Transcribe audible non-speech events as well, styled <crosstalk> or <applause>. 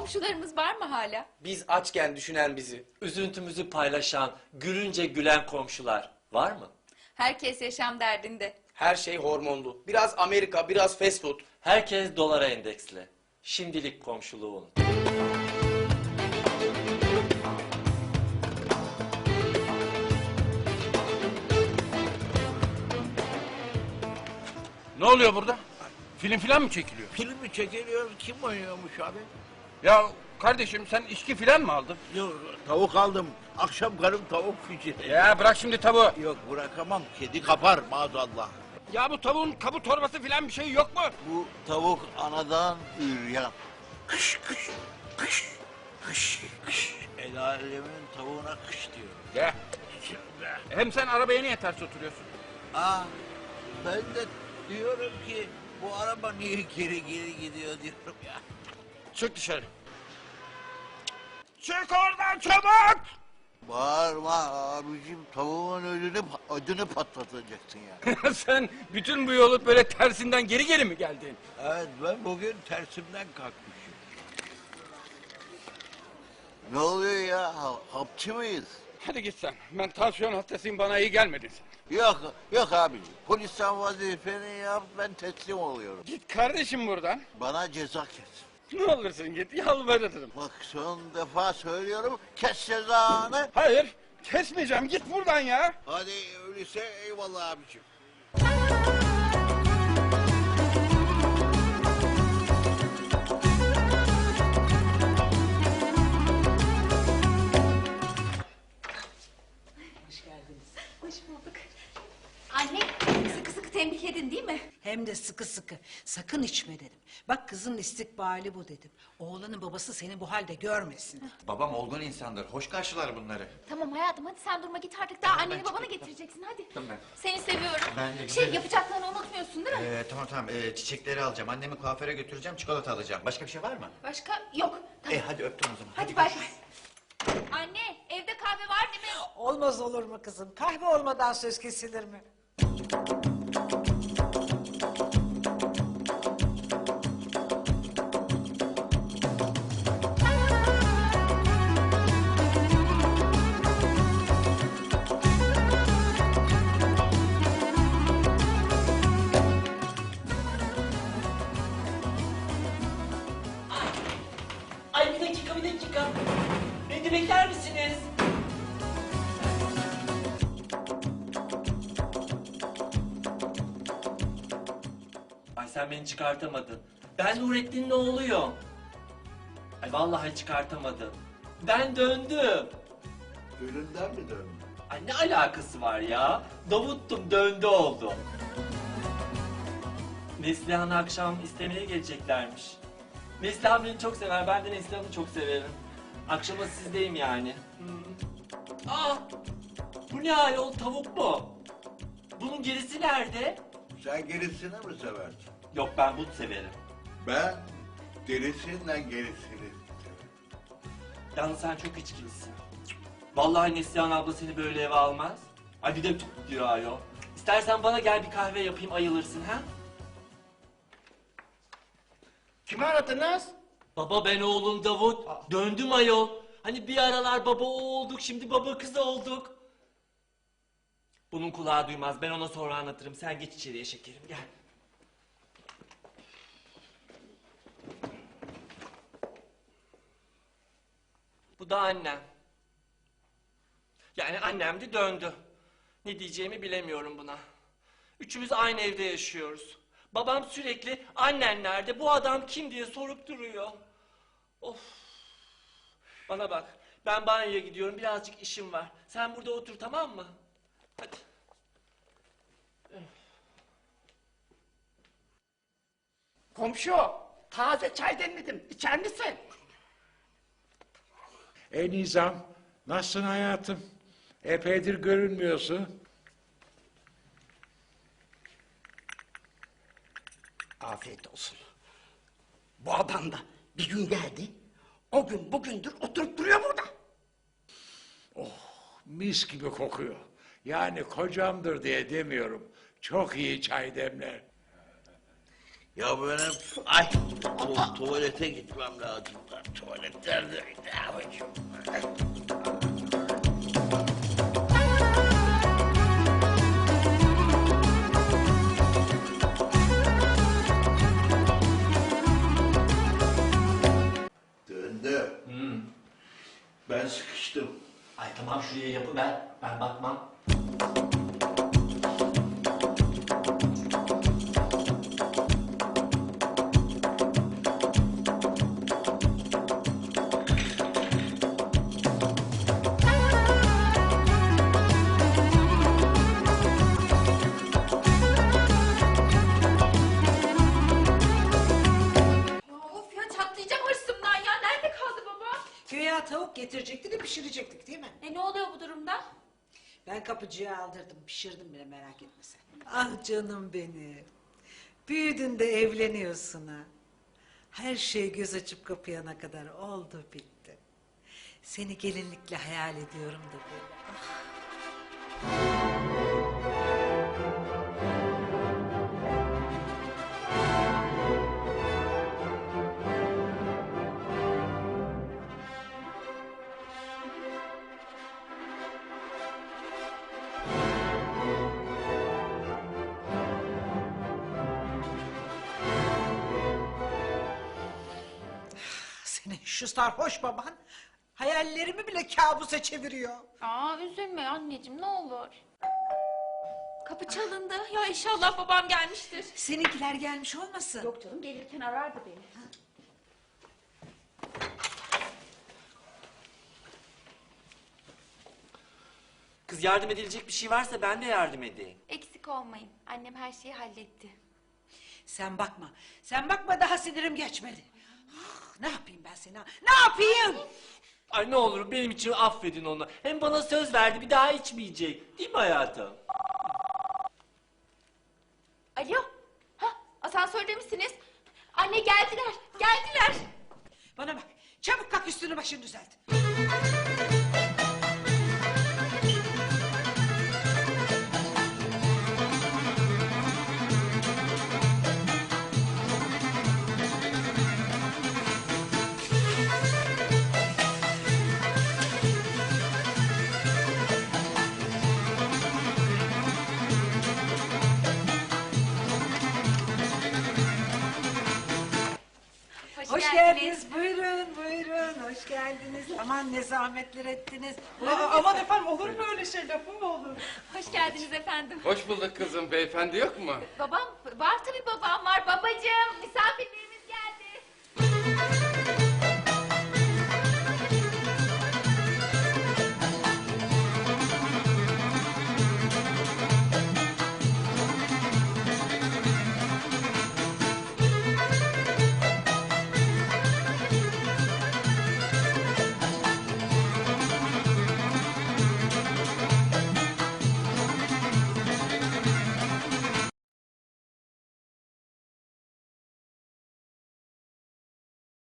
Komşularımız var mı hala? Biz açken düşünen bizi. Üzüntümüzü paylaşan, gülünce gülen komşular var mı? Herkes yaşam derdinde. Her şey hormonlu. Biraz Amerika, biraz fast food. Herkes dolara endeksli. Şimdilik komşuluğu unut. Ne oluyor burada? Film filan mı çekiliyor? Film mi çekiliyor? Kim oynuyormuş abi? Ya kardeşim sen içki filan mı aldın? Yok tavuk aldım. Akşam karım tavuk pişirdi. Ya bırak şimdi tavuğu. Yok bırakamam. Kedi kapar maazallah. Ya bu tavuğun kabuk torbası filan bir şey yok mu? Bu tavuk anadan üryan. Kış kış kış kış kış. El alemin tavuğuna kış diyor. Ya. Hem sen arabaya niye ters oturuyorsun? Aa, ben de diyorum ki bu araba niye geri geri gidiyor diyorum ya. Çık dışarı. Çık oradan çabuk! Bağırma abicim tavuğun ödünü, ödünü patlatacaksın ya. <laughs> sen bütün bu yolu böyle tersinden geri geri mi geldin? evet ben bugün tersimden kalkmışım. Ne oluyor ya? Ha- Hapçı mıyız? Hadi git sen. Ben tansiyon hastasıyım bana iyi gelmedin sen. Yok, yok abicim. Polisten vazifeni yap, ben teslim oluyorum. Git kardeşim buradan. Bana ceza kes. Ne olursun git yalvarırım. Bak son defa söylüyorum, kes cezanı. Hayır kesmeyeceğim git buradan ya. Hadi öyleyse eyvallah abicim. Hoş bulduk. Anne sıkı sıkı tembihledin değil mi? Hem de sıkı sıkı. Sakın içme dedim. Bak kızın istikbali bu dedim. Oğlanın babası seni bu halde görmesin. <laughs> Babam olgun insandır. Hoş karşılar bunları. Tamam hayatım hadi sen durma git artık daha anneni babanı getireceksin hadi. Tamam. Seni seviyorum. Ben de Şey yapacaklarını unutmuyorsun değil mi? Ee, tamam tamam. Ee, çiçekleri alacağım. Annemi kuaföre götüreceğim. Çikolata alacağım. Başka bir şey var mı? Başka yok. Tamam. E hadi öptüm o zaman. hadi bay bay. Anne evde kahve var değil mi? Olmaz olur mu kızım? Kahve olmadan söz kesilir mi? フフフ。Sen beni çıkartamadın. Ben Nurettin'in oğluyum. Ay vallahi çıkartamadın. Ben döndüm. Ölümden mi döndün? Ay ne alakası var ya? Davuttum döndü oldu. Neslihan'ı akşam istemeye geleceklermiş. Neslihan beni çok sever, ben de Neslihan'ı çok severim. Akşama sizdeyim yani. Hı. Aa! Bu ne ayol tavuk mu? Bunun gerisi nerede? Sen gerisini mi seversin? Yok ben but severim. Ben derisinden gerisini Yalnız sen çok içkilisin. Vallahi Neslihan abla seni böyle eve almaz. Ay bir de tut diyor ayol. İstersen bana gel bir kahve yapayım ayılırsın ha? Kimi aradınız? Baba ben oğlum Davut. Döndüm ayol. Hani bir aralar baba oğul olduk şimdi baba kız olduk. Bunun kulağı duymaz. Ben ona sonra anlatırım. Sen geç içeriye şekerim gel. Da annem. Yani annem de döndü. Ne diyeceğimi bilemiyorum buna. Üçümüz aynı evde yaşıyoruz. Babam sürekli annen nerede, bu adam kim diye sorup duruyor. Of. Bana bak, ben banyoya gidiyorum, birazcık işim var. Sen burada otur tamam mı? Hadi. Komşu, taze çay demledim. İçer misin? E Nizam, nasılsın hayatım? Epeydir görünmüyorsun. Afiyet olsun. Bu adam da bir gün geldi. O gün bugündür oturup duruyor burada. Mis gibi kokuyor. Yani kocamdır diye demiyorum. Çok iyi çay demler. Ya benim ay tu- tuvalete gitmem lazım. Tuvaletlerde ne yapacağım? Sıkıştım. Ay tamam şuraya yapı ben. Ben bakmam. Ya of ya çatlayacağım hırsımdan ya. Nerede kaldı baba? Güya tavuk getirecekti pişirecektik değil mi? E ne oluyor bu durumda? Ben kapıcıya aldırdım, pişirdim bile merak etme sen. Ah canım benim. Büyüdün de evleniyorsun ha. Her şey göz açıp kapayana kadar oldu bitti. Seni gelinlikle hayal ediyorum da böyle. Ah. Şu sarhoş baban hayallerimi bile kabusa çeviriyor. Aa üzülme anneciğim ne olur. Kapı çalındı. Ya inşallah babam gelmiştir. Seninkiler gelmiş olmasın? Yok canım gelirken arardı beni. Kız yardım edilecek bir şey varsa ben de yardım edeyim. Eksik olmayın. Annem her şeyi halletti. Sen bakma. Sen bakma daha sinirim geçmedi. Ah, ne yapayım ben seni? ha? Ne yapayım? Ay ne olur benim için affedin onu. Hem bana söz verdi bir daha içmeyecek. Değil mi hayatım? Alo. Ha, asansörde misiniz? Anne geldiler. Geldiler. Bana bak. Çabuk kalk üstünü başını düzelt. Hoş geldiniz. Buyurun, buyurun. Hoş geldiniz. Aman ne zahmetler ettiniz. aman efendim olur mu öyle şey lafı mı olur? Hoş geldiniz efendim. Hoş bulduk kızım. Beyefendi yok mu? Babam var tabii babam var. Babacığım misafirlerimiz